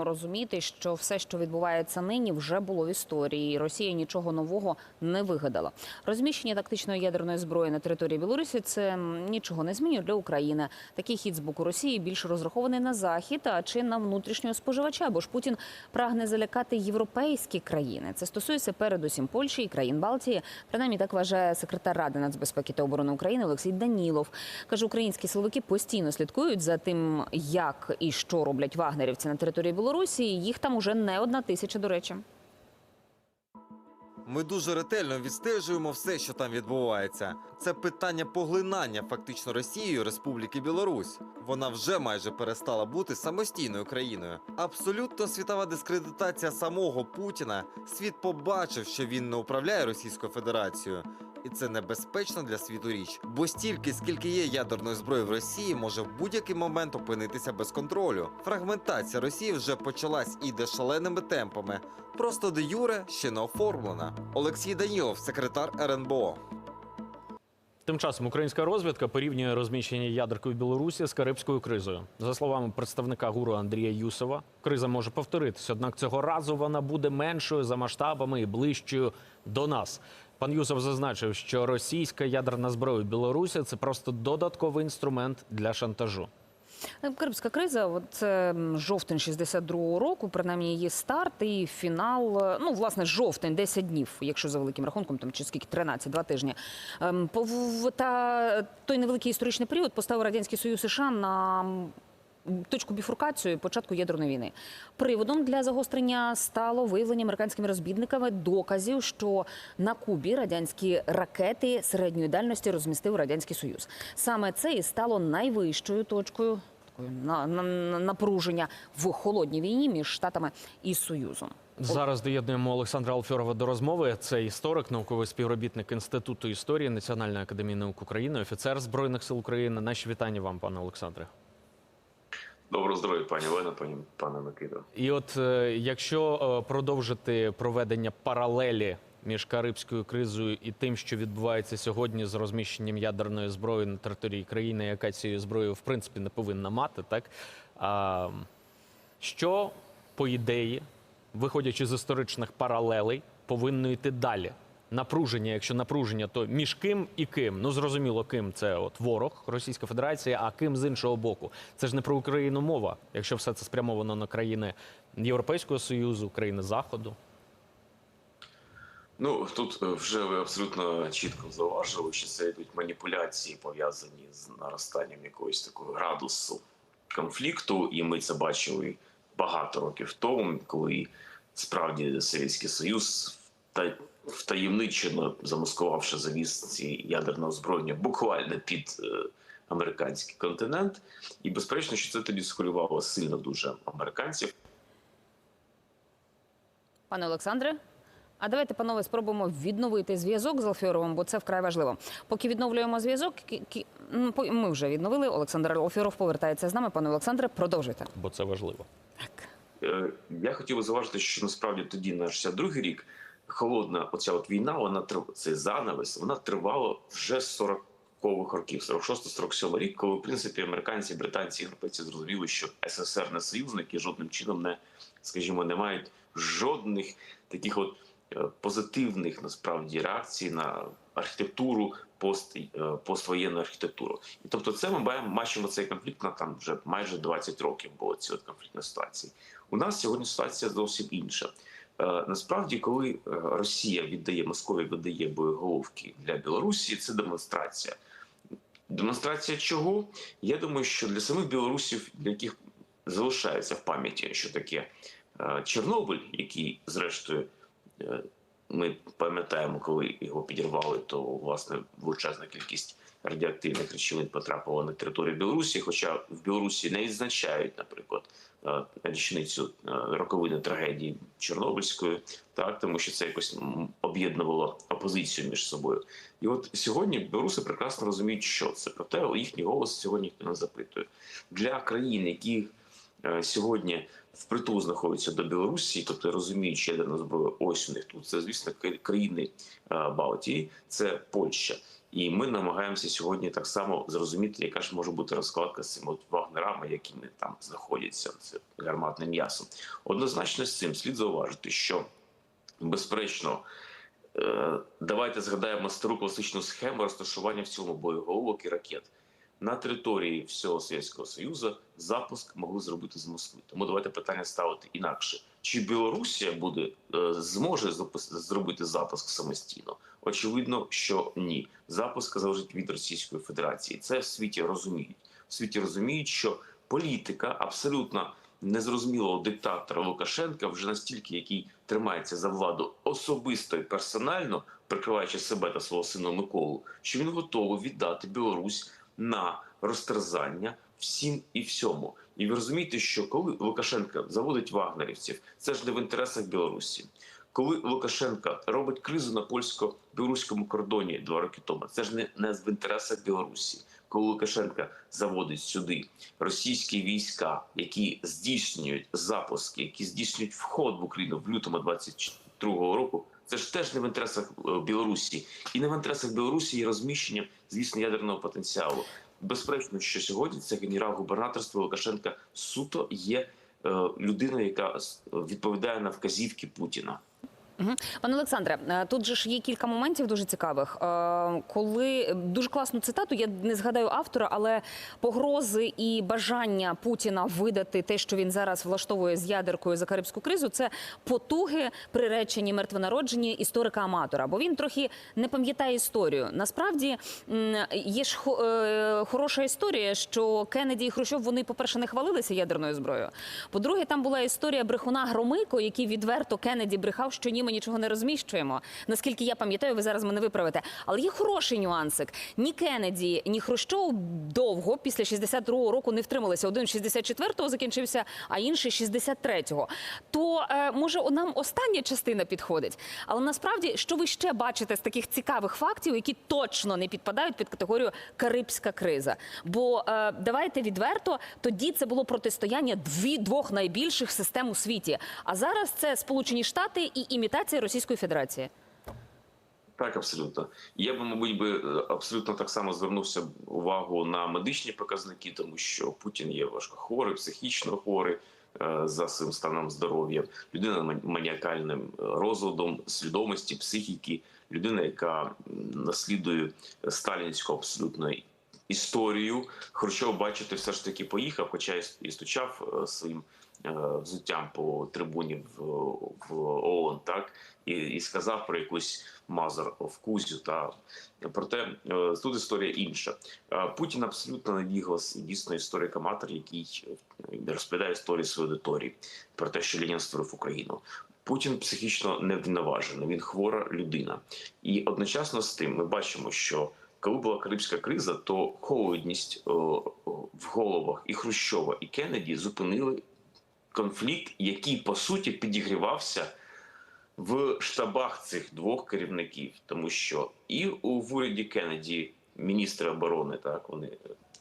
маємо розуміти, що все, що відбувається нині, вже було в історії. Росія нічого нового не вигадала. Розміщення тактичної ядерної зброї на території Білорусі це нічого не змінює для України. Такий хід з боку Росії більше розрахований на захід, а чи на внутрішнього споживача, бо ж Путін прагне залякати європейські країни. Це стосується передусім Польщі і країн Балтії. Принаймні так вважає секретар Ради нацбезпеки та оборони України Олексій Данілов. Каже, українські силовики постійно слідкують за тим, як і що роблять вагнерівці на території Білорусі. Їх там уже не одна тисяча, до речі. Ми дуже ретельно відстежуємо все, що там відбувається. Це питання поглинання фактично Росією Республіки Білорусь. Вона вже майже перестала бути самостійною країною. Абсолютно світова дискредитація самого Путіна. Світ побачив, що він не управляє Російською Федерацією. І це небезпечно для світу річ, бо стільки, скільки є ядерної зброї в Росії, може в будь-який момент опинитися без контролю. Фрагментація Росії вже почалась і йде шаленими темпами. Просто де юре ще не оформлена. Олексій Данілов, секретар РНБО. Тим часом українська розвідка порівнює розміщення ядерки в Білорусі з карибською кризою. За словами представника гуру Андрія Юсова, криза може повторитися, однак цього разу вона буде меншою за масштабами і ближчою до нас. Пан Юсов зазначив, що російська ядерна зброя Білорусі це просто додатковий інструмент для шантажу. Е, Карибська криза, це жовтень 62-го року, принаймні її старт і фінал. е, Ну, власне, жовтень, 10 днів, якщо за великим рахунком, там чи скільки 13, два тижні. Ем, Та той невеликий історичний період поставив радянський союз США на точку біфуркацію початку ядерної війни. Приводом для загострення стало виявлення американськими розвідниками доказів, що на Кубі радянські ракети середньої дальності розмістив радянський союз. Саме це і стало найвищою точкою такої на, на, на- напруження в холодній війні між штатами і союзом. Зараз доєднуємо Олександра Алфьорова до розмови. Це історик, науковий співробітник Інституту історії Національної академії наук України, офіцер збройних сил України. Наші вітання вам, пане Олександре. Доброго здоров'я, пані Олена, пані пане Микито. І от е, якщо е, продовжити проведення паралелі між карибською кризою і тим, що відбувається сьогодні з розміщенням ядерної зброї на території країни, яка цією зброєю в принципі не повинна мати, так що по ідеї, виходячи з історичних паралелей, повинно йти далі? Напруження, якщо напруження, то між ким і ким? Ну зрозуміло, ким це от ворог Російська Федерація, а ким з іншого боку. Це ж не про Україну мова, якщо все це спрямовано на країни Європейського Союзу, країни Заходу. Ну тут е, вже ви абсолютно чітко зауважили, що це йдуть маніпуляції пов'язані з наростанням якогось такого градусу конфлікту, і ми це бачили багато років тому, коли справді Совєтський Союз та втаємничено замаскувавши завіс ці ядерне озброєння буквально під е, американський континент, і безперечно, що це тоді схвилювало сильно дуже американців. Пане Олександре. А давайте, панове, спробуємо відновити зв'язок з Алфьоровим, бо це вкрай важливо. Поки відновлюємо зв'язок, ми вже відновили. Олександр Алфьоров повертається з нами. Пане Олександре, продовжуйте. бо це важливо. Так. Е, Я хотів би зауважити, що насправді тоді на 62-й рік холодна оця от війна, вона цей занавес, вона тривала вже з 40-х років, 46-47 рік, коли в принципі американці, британці, європейці зрозуміли, що СССР не союзники жодним чином не, скажімо, не мають жодних таких от е, позитивних насправді реакцій на архітектуру пост, е, поствоєнну архітектуру. І тобто, це ми маємо- бачимо цей конфлікт на там вже майже 20 років було ці от конфліктні ситуації. У нас сьогодні ситуація зовсім інша. Е, Насправді, коли е, Росія віддає Московія віддає боєголовки для Білорусі, це демонстрація. Демонстрація чого? Я думаю, що для самих білорусів, для яких залишається в пам'яті, що таке е, Чорнобиль, який, зрештою, ми пам'ятаємо, коли його підірвали, то власне величезна кількість радіоактивних речовин потрапила на територію Білорусі. Хоча в Білорусі не відзначають, наприклад, е, річницю е, роковини трагедії Чорнобильської, так тому що це якось об'єднувало опозицію між собою. І от сьогодні білоруси прекрасно розуміють, що це проте їхній голос сьогодні ніхто не запитує для країн, які е, сьогодні впритул знаходяться до Білорусі, тобто розуміють, що ядерна зброя ось у них тут. Це звісно країни Балтії, це Польща І ми намагаємося сьогодні так само зрозуміти, яка ж може бути розкладка з цими вагнерами, які ми там знаходяться, це гарматне м'ясо. Однозначно з цим слід зауважити, що безперечно. е, Давайте згадаємо стару класичну схему розташування в цілому боєголовок і ракет. На території всього Совєтського Союзу запуск могли зробити з Москви. Тому давайте питання ставити інакше: чи Білорусія буде е, зможе зробити запуск самостійно? Очевидно, що ні. Запуск залежить від Російської Федерації. Це в світі розуміють. В світі розуміють, що політика абсолютно незрозумілого диктатора Лукашенка, вже настільки який тримається за владу особисто і персонально, прикриваючи себе та свого сина Миколу, що він готовий віддати Білорусь на розтерзання всім і всьому. І ви розумієте, що коли Лукашенко заводить вагнерівців, це ж не в інтересах Білорусі. Коли Лукашенко робить кризу на польсько-білоруському кордоні два роки тому, це ж не, не в інтересах Білорусі. Коли Лукашенко заводить сюди російські війська, які здійснюють запуски, які здійснюють вход в Україну в лютому 22-го року, це ж теж не в інтересах е, Білорусі, і не в інтересах Білорусі є розміщення, звісно, ядерного потенціалу. Безперечно, що сьогодні це генерал-губернаторство Лукашенка суто є е, людиною, яка відповідає на вказівки Путіна. Мгм. Пане Олександре, е, тут же ж є кілька моментів дуже цікавих. Е, Коли дуже класну цитату, я не згадаю автора, але погрози і бажання Путіна видати те, що він зараз влаштовує з ядеркою за карибську кризу, це потуги приречені мертвонароджені історика аматора. Бо він трохи не пам'ятає історію. Насправді є ж е, хороша історія, що Кеннеді і Хрущов вони, по-перше, не хвалилися ядерною зброєю. По-друге, там була історія брехуна Громико, який відверто Кеннеді брехав, що ні, ми нічого не розміщуємо. Наскільки я пам'ятаю, ви зараз мене виправите. Але є хороший нюансик. Ні Кеннеді, ні Хрущов довго після 62-го року не втрималися. Один 64-го закінчився, а інший 63-го. То е, може нам остання частина підходить. Але насправді, що ви ще бачите з таких цікавих фактів, які точно не підпадають під категорію Карибська криза? Бо е, давайте відверто, тоді це було протистояння дві двох найбільших систем у світі. А зараз це Сполучені Штати і імітація Російської Федерації. Так, абсолютно. Я би, мабуть, би е, абсолютно так само звернувся увагу на медичні показники, тому що Путін є важкохворий, психічно хворий е, за своїм станом здоров'я, людина маніакальним е, розладом свідомості, психіки, людина, яка наслідує сталінську абсолютно історію. Хрущов, бачите, все ж таки поїхав, хоча і стучав своїм взуттям по трибуні в, в ООН, так і, і сказав про якусь Мазар в Кузю. Та проте е, тут історія інша. Е, Путін абсолютно не діглас дійсно історик-аматор, який е, розповідає історію своєї аудиторії про те, що Ленін створив Україну. Путін психічно неврівноважений, він хвора людина, і одночасно з тим ми бачимо, що коли була Карибська криза, то холодність о, о, в головах і Хрущова, і Кеннеді зупинили конфлікт, який по суті підігрівався в штабах цих двох керівників, тому що і у уряді Кеннеді міністри оборони, так вони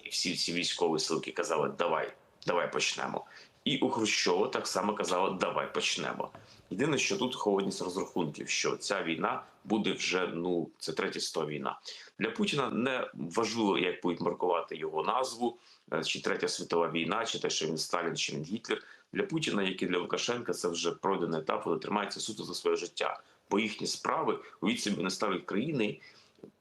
і всі ці військові силки казали, давай, давай почнемо. І у Хрущова так само казали, давай почнемо. Єдине, що тут холодність розрахунків, що ця війна буде вже ну це третя сто війна. Для Путіна не важливо, як будуть маркувати його назву, е, чи третя світова війна, чи те, що він Сталін, чи він Гітлер. Для Путіна, як і для Лукашенка, це вже пройдений етап, вони тримаються суто за своє життя. Бо їхні справи уявіть собі не ставлять країни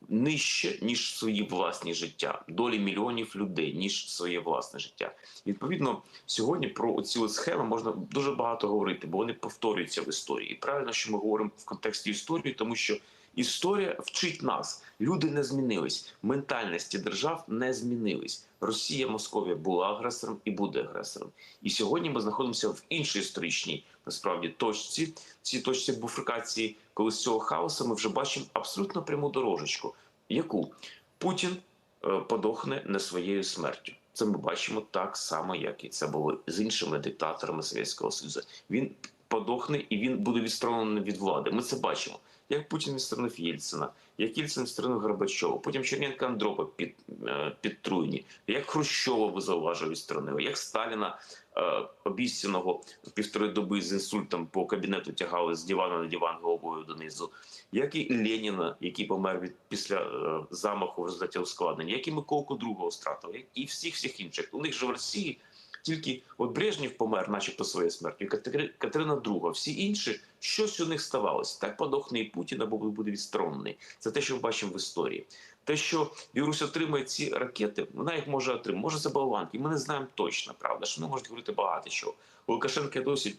нижче ніж свої власні життя, долі мільйонів людей, ніж своє власне життя. Відповідно, сьогодні про ці схеми можна дуже багато говорити, бо вони повторюються в історії. І правильно, що ми говоримо в контексті історії, тому що історія вчить нас. Люди не змінились, ментальності держав не змінились. Росія, Московія була агресором і буде агресором. І сьогодні ми знаходимося в іншій історичній насправді точці, цій точці буфрикації, коли з цього хаосу ми вже бачимо абсолютно пряму дорожечку, яку Путін е, подохне не своєю смертю. Це ми бачимо так само, як і це було з іншими диктаторами Совєтського Союзу. Він подохне і він буде відсторонений від влади. Ми це бачимо. Як Путін відсторонив Єльцина, як Єльцин відсторонив Горбачова, потім Черненка Андропа під, е, підтруйні, як Хрущова ви зауважили відсторонили, як Сталіна е, обіцяного півтори доби з інсультом по кабінету тягали з дивана на диван головою донизу, як і Леніна, який помер від після е, замаху в результаті ускладнення, як і Миколку другого стратили, як і всіх всіх інших. У них же в Росії тільки от Брежнєв помер, начебто своєю смертю, Катерина II. Всі інші, щось у них ставалося. Так подохне і Путін або буде відсторонений. Це те, що ми бачимо в історії. Те, що Білорусь отримає ці ракети, вона їх може отримати. Може, це болванки. Ми не знаємо точно, правда, що вони можуть говорити багато чого. У Лукашенка досі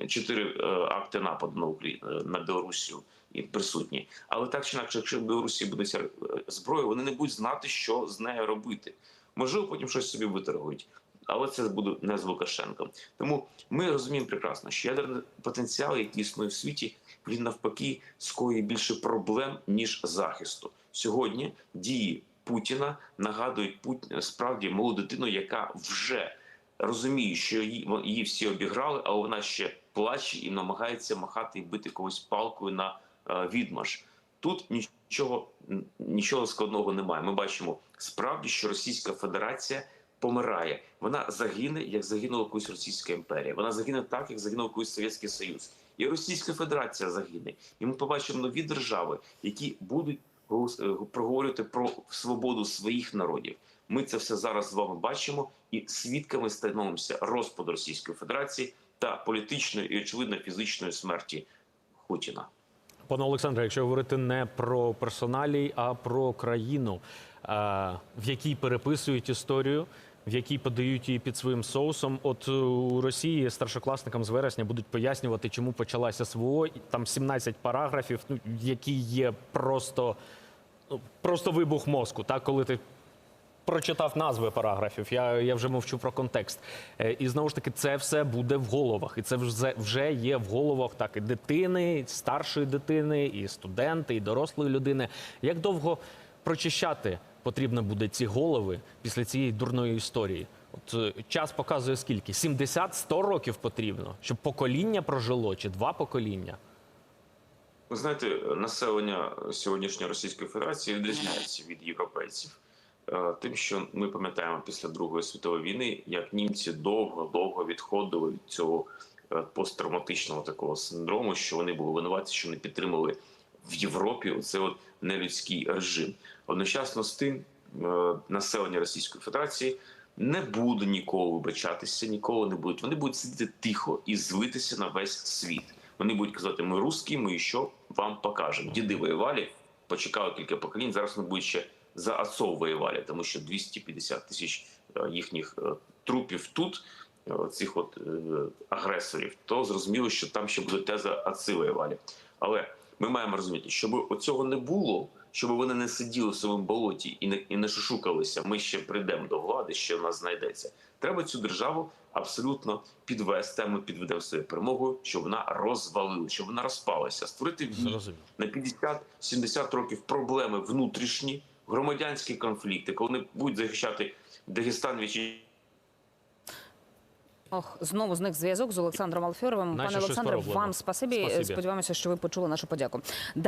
е, чотири е, акти нападу на Україну на Білорусію і присутні. Але так чи інакше, якщо в Білорусі буде ця е, зброя, вони не будуть знати, що з нею робити. Можливо, потім щось собі виторгують. Але це буде не з Лукашенком. Тому ми розуміємо прекрасно, що ядерний потенціал, який існує в світі, він навпаки скоює більше проблем ніж захисту. Сьогодні дії Путіна нагадують Пут... справді малу дитину, яка вже розуміє, що її, її всі обіграли, але вона ще плаче і намагається махати і бити когось палкою на е, відмаш. Тут нічого, нічого складного немає. Ми бачимо справді, що Російська Федерація помирає. Вона загине, як загинула колись Російська імперія. Вона загине так, як загинув колись Совєтський Союз. І Російська Федерація загине. І ми побачимо нові держави, які будуть е, проговорювати про свободу своїх народів. Ми це все зараз з вами бачимо, і свідками становимося розпаду Російської Федерації та політичної і очевидно фізичної смерті Путіна. Пане Олександре, якщо говорити не про персоналій, а про країну, е, в якій переписують історію, в якій подають її під своїм соусом. От е, у Росії старшокласникам з вересня будуть пояснювати, чому почалася СВО. Там 17 параграфів, ну які є просто, ну, просто вибух мозку. Так, коли ти прочитав назви параграфів. Я, я вже мовчу про контекст. Е, І знову ж таки, це все буде в головах, і це вже, вже є в головах так і дитини, і старшої дитини, і студенти, і дорослої людини. Як довго прочищати потрібно буде ці голови після цієї дурної історії? От е, час показує скільки? 70-100 років потрібно, щоб покоління прожило, чи два покоління. Ви знаєте, населення сьогоднішньої Російської Федерації відрізняється від європейців. Е, Тим, що ми пам'ятаємо після Другої світової війни, як німці довго-довго відходили від цього е, посттравматичного такого синдрому, що вони були винуваті, що не підтримали в Європі оце от нелюдський режим. Одночасно з тим, е, населення Російської Федерації не буде ніколи вибачатися, ніколи не будуть. Вони будуть сидіти тихо і злитися на весь світ. Вони будуть казати: ми русські, ми що вам покажемо. Діди воювали, почекали кілька поколінь. Зараз вони будуть ще за отцов воювали, тому що 250 тисяч е, їхніх е, трупів тут, цих от е, агресорів, то зрозуміло, що там ще буде теза воювали. Але ми маємо розуміти, щоб оцього не було, щоб вони не сиділи в своєму болоті і не і не шушукалися. Ми ще прийдемо до влади, ще в нас знайдеться. Треба цю державу абсолютно підвести. а Ми підведемо своєю перемогою, щоб вона розвалила, щоб вона розпалася, створити в ній на 50-70 років проблеми внутрішні, громадянські конфлікти, коли вони будуть захищати Дагестан від Ох, знову зник зв'язок з Олександром Алфьоровим. Пане Олександре, вам спасибі. Спасибі. Сподіваємося, що ви почули нашу подяку.